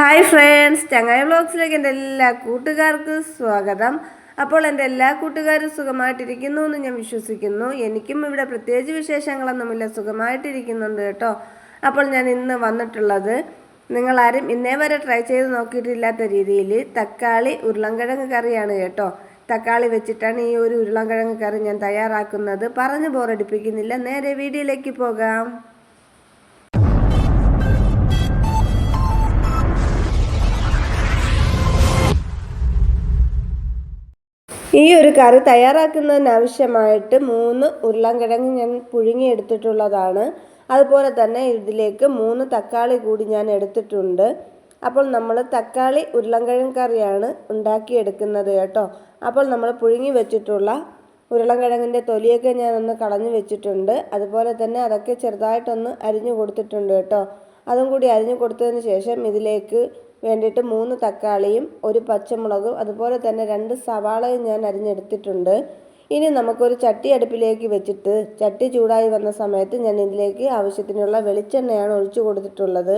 Hi friends ചങ്ങായി വ്ളോഗ്സിലേക്ക് എന്റെ എല്ലാ കൂട്ടുകാർക്കും സ്വാഗതം. അപ്പോൾ എന്റെ എല്ലാ കൂട്ടുകാരും സുഖമായിട്ടിരിക്കുന്നു എന്ന് ഞാൻ വിശ്വസിക്കുന്നു. എനിക്കും ഇവിടെ പ്രത്യേകിച്ച് വിശേഷങ്ങളൊന്നുമില്ല സുഖമായിട്ടിരിക്കുന്നുണ്ട് കേട്ടോ. അപ്പോൾ ഞാൻ ഇന്ന് വന്നിട്ടുള്ളത് നിങ്ങളാരും ഇന്നേ വരെ ട്രൈ ചെയ്ത് നോക്കിയിട്ടില്ലാത്ത രീതിയിൽ തക്കാളി ഉരുളൻകിഴങ്ങ് കറിയാണ് കേട്ടോ. തക്കാളി വെച്ചിട്ടാണ് ഈ ഒരു ഉരുളൻകിഴങ്ങ് കറി ഞാൻ തയ്യാറാക്കുന്നത്. പറഞ്ഞു ബോറടിപ്പിക്കുന്നില്ല നേരെ വീഡിയോയിലേക്ക് പോകാം. ഈ ഒരു കറി തയ്യാറാക്കുന്നതിനാവശ്യമായിട്ട് മൂന്ന് ഉരുളൻകിഴങ്ങ് ഞാൻ പുഴുങ്ങിയെടുത്തിട്ടുള്ളതാണ്. അതുപോലെ തന്നെ ഇതിലേക്ക് മൂന്ന് തക്കാളി കൂടി ഞാൻ എടുത്തിട്ടുണ്ട്. അപ്പോൾ നമ്മൾ തക്കാളി ഉരുളൻകിഴങ്ങ് കറിയാണ് ഉണ്ടാക്കിയെടുക്കുന്നത് കേട്ടോ. അപ്പോൾ നമ്മൾ പുഴുങ്ങി വെച്ചിട്ടുള്ള ഉരുളൻകിഴങ്ങിന്റെ തൊലിയൊക്കെ ഞാൻ ഒന്ന് കളഞ്ഞു വെച്ചിട്ടുണ്ട്. അതുപോലെ തന്നെ അതൊക്കെ ചെറുതായിട്ടൊന്ന് അരിഞ്ഞു കൊടുത്തിട്ടുണ്ട് കേട്ടോ. അതും കൂടി അരിഞ്ഞു കൊടുത്തതിന് ശേഷം ഇതിലേക്ക് വേണ്ടിയിട്ട് മൂന്ന് തക്കാളിയും ഒരു പച്ചമുളകും അതുപോലെ തന്നെ രണ്ട് സവാളയും ഞാൻ അരിഞ്ഞെടുത്തിട്ടുണ്ട്. ഇനി നമുക്കൊരു ചട്ടി അടുപ്പിലേക്ക് വെച്ചിട്ട് ചട്ടി ചൂടായി വന്ന സമയത്ത് ഞാൻ ഇതിലേക്ക് ആവശ്യത്തിനുള്ള വെളിച്ചെണ്ണയാണ് ഒഴിച്ചു കൊടുത്തിട്ടുള്ളത്.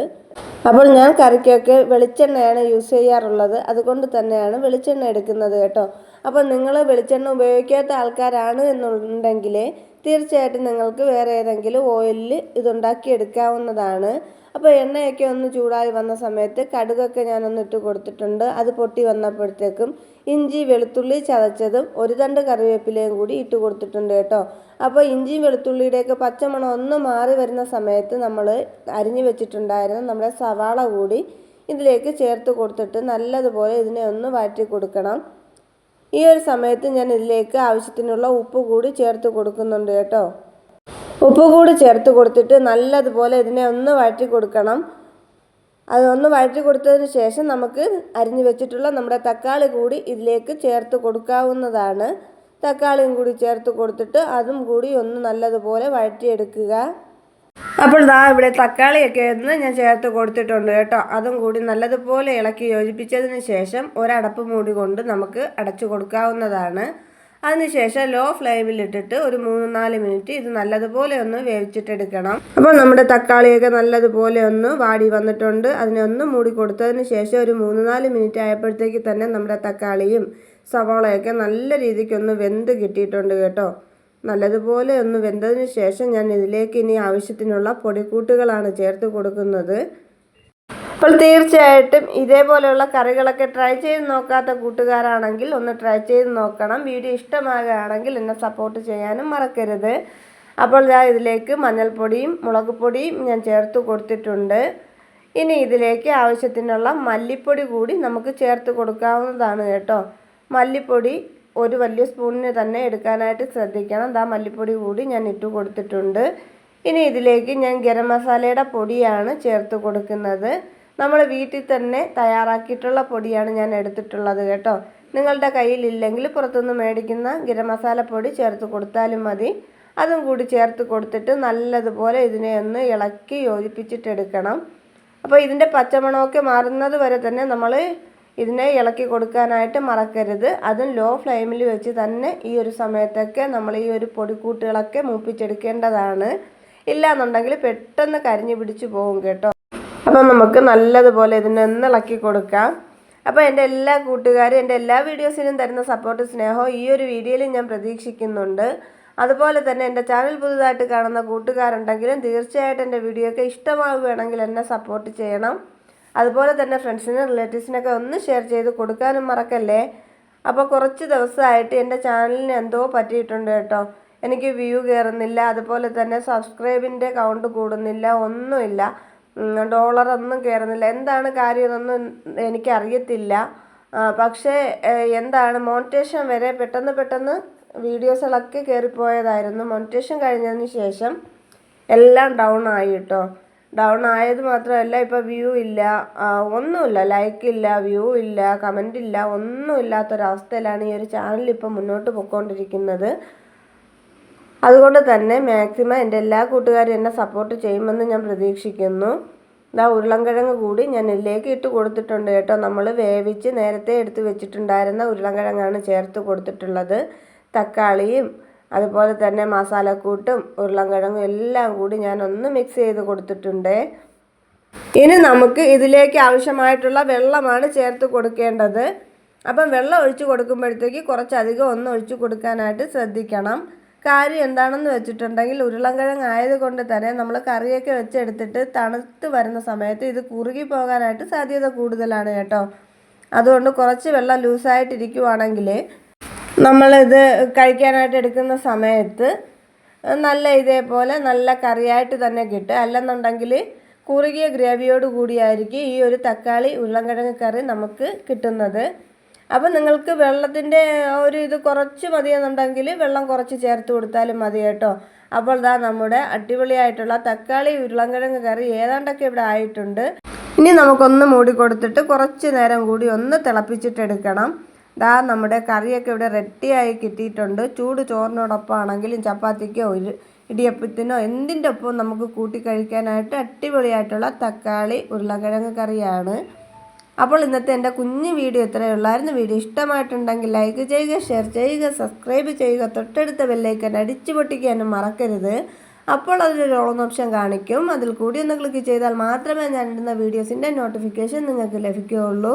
അപ്പോൾ ഞാൻ കറിക്കൊക്കെ വെളിച്ചെണ്ണയാണ് യൂസ് ചെയ്യാറുള്ളത്. അതുകൊണ്ട് തന്നെയാണ് വെളിച്ചെണ്ണ എടുക്കുന്നത് കേട്ടോ. അപ്പോൾ നിങ്ങൾ വെളിച്ചെണ്ണ ഉപയോഗിക്കാത്ത ആൾക്കാരാണ് എന്നുണ്ടെങ്കിൽ തീർച്ചയായിട്ടും നിങ്ങൾക്ക് വേറെ ഏതെങ്കിലും ഓയിലിൽ ഇതുണ്ടാക്കി എടുക്കാവുന്നതാണ് അപ്പോൾ എണ്ണയൊക്കെ ഒന്ന് ചൂടായി വന്ന സമയത്ത് കടുകൊക്കെ ഞാനൊന്ന് ഇട്ട് കൊടുത്തിട്ടുണ്ട്. അത് പൊട്ടി വന്നപ്പോഴത്തേക്കും ഇഞ്ചി വെളുത്തുള്ളി ചതച്ചതും ഒരു തണ്ട് കറിവേപ്പിലയും കൂടി ഇട്ട് കൊടുത്തിട്ടുണ്ട് കേട്ടോ. അപ്പോൾ ഇഞ്ചി വെളുത്തുള്ളിയുടെയൊക്കെ പച്ചമണം ഒന്ന് മാറി വരുന്ന സമയത്ത് നമ്മൾ അരിഞ്ഞു വെച്ചിട്ടുണ്ടായിരുന്ന നമ്മുടെ സവാള കൂടി ഇതിലേക്ക് ചേർത്ത് കൊടുത്തിട്ട് നല്ലതുപോലെ ഇതിനെ ഒന്ന് വഴറ്റി കൊടുക്കണം. ഈ ഒരു സമയത്ത് ഞാൻ ഇതിലേക്ക് ആവശ്യത്തിനുള്ള ഉപ്പ് കൂടി ചേർത്ത് കൊടുക്കുന്നുണ്ട് കേട്ടോ. ഉപ്പ് കൂടി ചേർത്ത് കൊടുത്തിട്ട് നല്ലതുപോലെ ഇതിനെ ഒന്ന് വഴറ്റി കൊടുക്കണം. അതൊന്ന് വഴറ്റി കൊടുത്തതിന് ശേഷം നമുക്ക് അരിഞ്ഞു വെച്ചിട്ടുള്ള നമ്മുടെ തക്കാളി കൂടി ഇതിലേക്ക് ചേർത്ത് കൊടുക്കാവുന്നതാണ്. തക്കാളിയും കൂടി ചേർത്ത് കൊടുത്തിട്ട് അതും കൂടി ഒന്ന് നല്ലതുപോലെ വഴറ്റിയെടുക്കുക. അപ്പോൾ ദാ ഇവിടെ തക്കാളിയൊക്കെ ഒന്ന് ഞാൻ ചേർത്ത് കൊടുത്തിട്ടുണ്ട് കേട്ടോ. അതും കൂടി നല്ലതുപോലെ ഇളക്കി യോജിപ്പിച്ചതിന് ശേഷം ഒരടപ്പ് മൂടി കൊണ്ട് നമുക്ക് അടച്ചു കൊടുക്കാവുന്നതാണ്. അതിനുശേഷം ലോ ഫ്ലെയിമിലിട്ടിട്ട് ഒരു മൂന്ന് നാല് മിനിറ്റ് ഇത് നല്ലതുപോലെ ഒന്ന് വേവിച്ചിട്ടെടുക്കണം. അപ്പോൾ നമ്മുടെ തക്കാളിയൊക്കെ നല്ലതുപോലെ ഒന്ന് വാടി വന്നിട്ടുണ്ട്. അതിനെ ഒന്ന് മൂടി കൊടുത്തതിന് ശേഷം ഒരു മൂന്ന് നാല് മിനിറ്റ് ആയപ്പോഴത്തേക്ക് തന്നെ നമ്മുടെ തക്കാളിയും സവാളയൊക്കെ നല്ല രീതിക്കൊന്ന് വെന്ത് കിട്ടിയിട്ടുണ്ട് കേട്ടോ. നല്ലതുപോലെ ഒന്ന് വെന്തതിന് ശേഷം ഞാൻ ഇതിലേക്ക് ഇനി ആവശ്യത്തിനുള്ള പൊടിക്കൂട്ടുകളാണ് ചേർത്ത് കൊടുക്കുന്നത്. അപ്പോൾ തീർച്ചയായിട്ടും ഇതേപോലെയുള്ള കറികളൊക്കെ ട്രൈ ചെയ്ത് നോക്കാത്ത കൂട്ടുകാരാണെങ്കിൽ ഒന്ന് ട്രൈ ചെയ്ത് നോക്കണം. വീഡിയോ ഇഷ്ടമാകുകയാണെങ്കിൽ എന്നെ സപ്പോർട്ട് ചെയ്യാനും മറക്കരുത്. അപ്പോൾ ഞാൻ ഇതിലേക്ക് മഞ്ഞൾപ്പൊടിയും മുളക് പൊടിയും ഞാൻ ചേർത്ത് കൊടുത്തിട്ടുണ്ട്. ഇനി ഇതിലേക്ക് ആവശ്യത്തിനുള്ള മല്ലിപ്പൊടി കൂടി നമുക്ക് ചേർത്ത് കൊടുക്കാവുന്നതാണ് കേട്ടോ. മല്ലിപ്പൊടി ഒരു വലിയ സ്പൂണിന് തന്നെ എടുക്കാനായിട്ട് ശ്രദ്ധിക്കണം. ദാ മല്ലിപ്പൊടി കൂടി ഞാൻ ഇട്ട് കൊടുത്തിട്ടുണ്ട്. ഇനി ഇതിലേക്ക് ഞാൻ ഗരം മസാലയുടെ പൊടിയാണ് ചേർത്ത് കൊടുക്കുന്നത്. നമ്മൾ വീട്ടിൽ തന്നെ തയ്യാറാക്കിയിട്ടുള്ള പൊടിയാണ് ഞാൻ എടുത്തിട്ടുള്ളത് കേട്ടോ. നിങ്ങളുടെ കയ്യിലില്ലെങ്കിൽ പുറത്തുനിന്ന് മേടിക്കുന്ന ഗരം മസാല പൊടി ചേർത്ത് കൊടുത്താലും മതി. അതും കൂടി ചേർത്ത് കൊടുത്തിട്ട് നല്ലതുപോലെ ഇതിനെ ഒന്ന് ഇളക്കി യോജിപ്പിച്ചിട്ടെടുക്കണം. അപ്പോൾ ഇതിന്റെ പച്ചമണമൊക്കെ മാറുന്നത് വരെ തന്നെ നമ്മൾ ഇതിനെ ഇളക്കി കൊടുക്കാനായിട്ട് മറക്കരുത്. അതും ലോ ഫ്ലെയിമിൽ വെച്ച് തന്നെ ഈ ഒരു സമയത്തൊക്കെ നമ്മൾ ഈ ഒരു പൊടിക്കൂട്ടുകളൊക്കെ മൂപ്പിച്ചെടുക്കേണ്ടതാണ്. ഇല്ലാന്നുണ്ടെങ്കിൽ പെട്ടെന്ന് കരിഞ്ഞു പിടിച്ചു പോകും കേട്ടോ. അപ്പം നമുക്ക് നല്ലതുപോലെ ഇതിനൊന്ന് ഇളക്കി കൊടുക്കാം. അപ്പോൾ എന്റെ എല്ലാ കൂട്ടുകാരും എന്റെ എല്ലാ വീഡിയോസിനും തരുന്ന സപ്പോർട്ട് സ്നേഹവും ഈ ഒരു വീഡിയോയിൽ ഞാൻ പ്രതീക്ഷിക്കുന്നുണ്ട്. അതുപോലെ തന്നെ എന്റെ ചാനൽ പുതുതായിട്ട് കാണുന്ന കൂട്ടുകാരുണ്ടെങ്കിലും തീർച്ചയായിട്ടും എന്റെ വീഡിയോ ഒക്കെ ഇഷ്ടമാവുകയാണെങ്കിൽ എന്നെ സപ്പോർട്ട് ചെയ്യണം. അതുപോലെ തന്നെ ഫ്രണ്ട്സിനും റിലേറ്റീവ്സിനൊക്കെ ഒന്ന് ഷെയർ ചെയ്ത് കൊടുക്കാനും മറക്കല്ലേ? അപ്പോൾ കുറച്ച് ദിവസമായിട്ട് എന്റെ ചാനലിന് എന്തോ പറ്റിയിട്ടുണ്ട് കേട്ടോ. എനിക്ക് വ്യൂ കയറുന്നില്ല അതുപോലെ തന്നെ സബ്സ്ക്രൈബിന്റെ കൗണ്ട് കൂടുന്നില്ല ഒന്നുമില്ല. ഡോളറൊന്നും കയറുന്നില്ല എന്താണ് കാര്യമെന്നൊന്നും എനിക്കറിയത്തില്ല. പക്ഷേ എന്താണ് മോണിറ്റേഷൻ വരെ പെട്ടെന്ന് പെട്ടെന്ന് വീഡിയോസുകളൊക്കെ കയറിപ്പോയതായിരുന്നു മോണിറ്റേഷൻ കഴിഞ്ഞതിന് ശേഷം എല്ലാം ഡൗൺ ആയി കേട്ടോ. ഡൗൺ ആയത് മാത്രമല്ല ഇപ്പോൾ വ്യൂ ഇല്ല. ഒന്നുമില്ല. ലൈക്ക് ഇല്ല വ്യൂ ഇല്ല കമന്റ് ഇല്ല ഒന്നും ഇല്ലാത്തൊരവസ്ഥയിലാണ് ഈ ഒരു ചാനൽ ഇപ്പം മുന്നോട്ട് പോയിക്കൊണ്ടിരിക്കുന്നത് അതുകൊണ്ട് തന്നെ മാക്സിമം എന്റെ എല്ലാ കൂട്ടുകാരും എന്നെ സപ്പോർട്ട് ചെയ്യുമെന്ന് ഞാൻ പ്രതീക്ഷിക്കുന്നു. ഇതാ ഉരുളൻകിഴങ്ങ് കൂടി ഞാൻ ഇതിലേക്ക് ഇട്ട് കൊടുത്തിട്ടുണ്ട് കേട്ടോ. നമ്മൾ വേവിച്ച് നേരത്തെ എടുത്ത് വെച്ചിട്ടുണ്ടായിരുന്ന ഉരുളൻകിഴങ്ങാണ് ചേർത്ത് കൊടുത്തിട്ടുള്ളത്. തക്കാളിയും അതുപോലെ തന്നെ മസാലക്കൂട്ടും ഉരുളൻകിഴങ്ങും എല്ലാം കൂടി ഞാൻ ഒന്ന് മിക്സ് ചെയ്ത് കൊടുത്തിട്ടുണ്ട്. ഇനി നമുക്ക് ഇതിലേക്ക് ആവശ്യമായിട്ടുള്ള വെള്ളമാണ് ചേർത്ത് കൊടുക്കേണ്ടത്. അപ്പം വെള്ളം ഒഴിച്ച് കൊടുക്കുമ്പോഴത്തേക്ക് കുറച്ചധികം ഒന്ന് ഒഴിച്ച് കൊടുക്കാനായിട്ട് ശ്രദ്ധിക്കണം. കാര്യം എന്താണെന്ന് വെച്ചിട്ടുണ്ടെങ്കിൽ ഉരുളൻകിഴങ്ങ് ആയതുകൊണ്ട് തന്നെ നമ്മൾ കറിയൊക്കെ വെച്ചെടുത്തിട്ട് തണുത്ത് വരുന്ന സമയത്ത് ഇത് കുറുകി പോകാനായിട്ട് സാധ്യത കൂടുതലാണ് കേട്ടോ. അതുകൊണ്ട് കുറച്ച് വെള്ളം ലൂസായിട്ടിരിക്കുവാണെങ്കിൽ നമ്മളിത് കഴിക്കാനായിട്ട് എടുക്കുന്ന സമയത്ത് നല്ല ഇതേപോലെ നല്ല കറിയായിട്ട് തന്നെ കിട്ടും അല്ലെന്നുണ്ടെങ്കിൽ കുറുകിയ ഗ്രേവിയോട് കൂടിയായിരിക്കും ഈ ഒരു തക്കാളി ഉരുളൻകിഴങ്ങ് കറി നമുക്ക് കിട്ടുന്നത്. അപ്പം നിങ്ങൾക്ക് വെള്ളത്തിന്റെ ഒരു ഇത് കുറച്ച് മതിയെന്നുണ്ടെങ്കിൽ വെള്ളം കുറച്ച് ചേർത്ത് കൊടുത്താലും മതി കേട്ടോ. അപ്പോൾ ഇതാ നമ്മുടെ അടിപൊളിയായിട്ടുള്ള തക്കാളി ഉരുളൻകിഴങ്ങ് കറി ഏതാണ്ടൊക്കെ ഇവിടെ ആയിട്ടുണ്ട്. ഇനി നമുക്കൊന്ന് മൂടി കൊടുത്തിട്ട് കുറച്ച് നേരം കൂടി ഒന്ന് തിളപ്പിച്ചിട്ടെടുക്കണം. ദാ നമ്മുടെ കറിയൊക്കെ ഇവിടെ റെഡിയായി കിട്ടിയിട്ടുണ്ട്. ചൂട് ചോറിനോടൊപ്പം ആണെങ്കിലും ചപ്പാത്തിക്കോ ഇടിയപ്പത്തിനോ എന്തിന്റെ ഒപ്പം നമുക്ക് കൂട്ടി കഴിക്കാനായിട്ട് അടിപൊളിയായിട്ടുള്ള തക്കാളി ഉരുളക്കിഴങ്ങ് കറിയാണ്. അപ്പോൾ ഇന്നത്തെ എന്റെ കുഞ്ഞു വീഡിയോ ഇത്രയേ ഉള്ളായിരുന്നു. വീഡിയോ ഇഷ്ടമായിട്ടുണ്ടെങ്കിൽ ലൈക്ക് ചെയ്യുക ഷെയർ ചെയ്യുക സബ്സ്ക്രൈബ് ചെയ്യുക തൊട്ടടുത്ത ബെല്ലൈക്കൻ അടിച്ചു പൊട്ടിക്കാനും മറക്കരുത്. അപ്പോൾ അതിലൊരു ഓൺ ഓപ്ഷൻ കാണിക്കും. അതിൽ കൂടി ഒന്ന് ക്ലിക്ക് ചെയ്താൽ മാത്രമേ ഞാൻ ഇടുന്ന വീഡിയോസിന്റെ നോട്ടിഫിക്കേഷൻ നിങ്ങൾക്ക് ലഭിക്കുകയുള്ളൂ.